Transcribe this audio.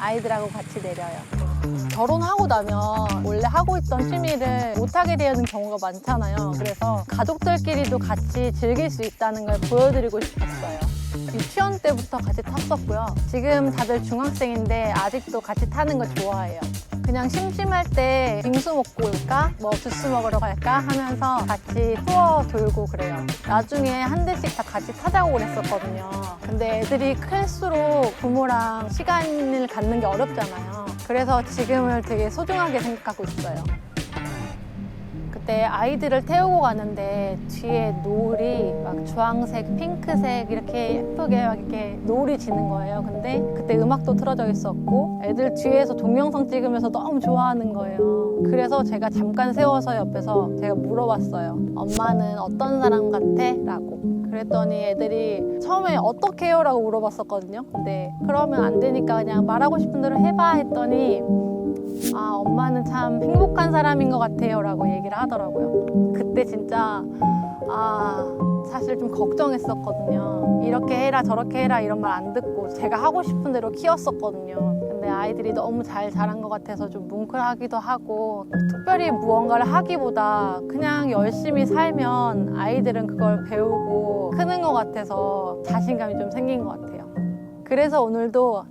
아이들하고 같이 내려요. 결혼하고 나면 원래 하고 있던 취미를 못하게 되는 경우가 많잖아요. 그래서 가족들끼리도 같이 즐길 수 있다는 걸 보여드리고 싶었어요. 유치원 때부터 같이 탔었고요. 지금 다들 중학생인데 아직도 같이 타는 거 좋아해요. 그냥 심심할 때 빙수 먹고 올까? 뭐 주스 먹으러 갈까? 하면서 같이 투어 돌고 그래요. 나중에 한 대씩 다 같이 타자고 그랬었거든요. 근데 애들이 클수록 부모랑 시간을 갖는 게 어렵잖아요. 그래서 지금을 되게 소중하게 생각하고 있어요. 그때 아이들을 태우고 가는데 뒤에 노을이 막 주황색, 핑크색 이렇게 예쁘게 막 이렇게 노을이 지는 거예요. 근데 그때 음악도 틀어져 있었고 애들 뒤에서 동영상 찍으면서 너무 좋아하는 거예요. 그래서 제가 잠깐 세워서 옆에서 제가 물어봤어요. 엄마는 어떤 사람 같아? 라고. 그랬더니 애들이 처음에 어떻게 해요? 라고 물어봤었거든요. 근데 그러면 안 되니까 그냥 말하고 싶은 대로 해봐 했더니 아, 엄마는 참 행복한 사람인 것 같아요. 라고 얘기를 하더라고요. 그때 진짜, 아, 사실 좀 걱정했었거든요. 이렇게 해라, 저렇게 해라, 이런 말 안 듣고 제가 하고 싶은 대로 키웠었거든요. 근데 아이들이 너무 잘 자란 것 같아서 좀 뭉클하기도 하고, 특별히 무언가를 하기보다 그냥 열심히 살면 아이들은 그걸 배우고 크는 것 같아서 자신감이 좀 생긴 것 같아요. 그래서 오늘도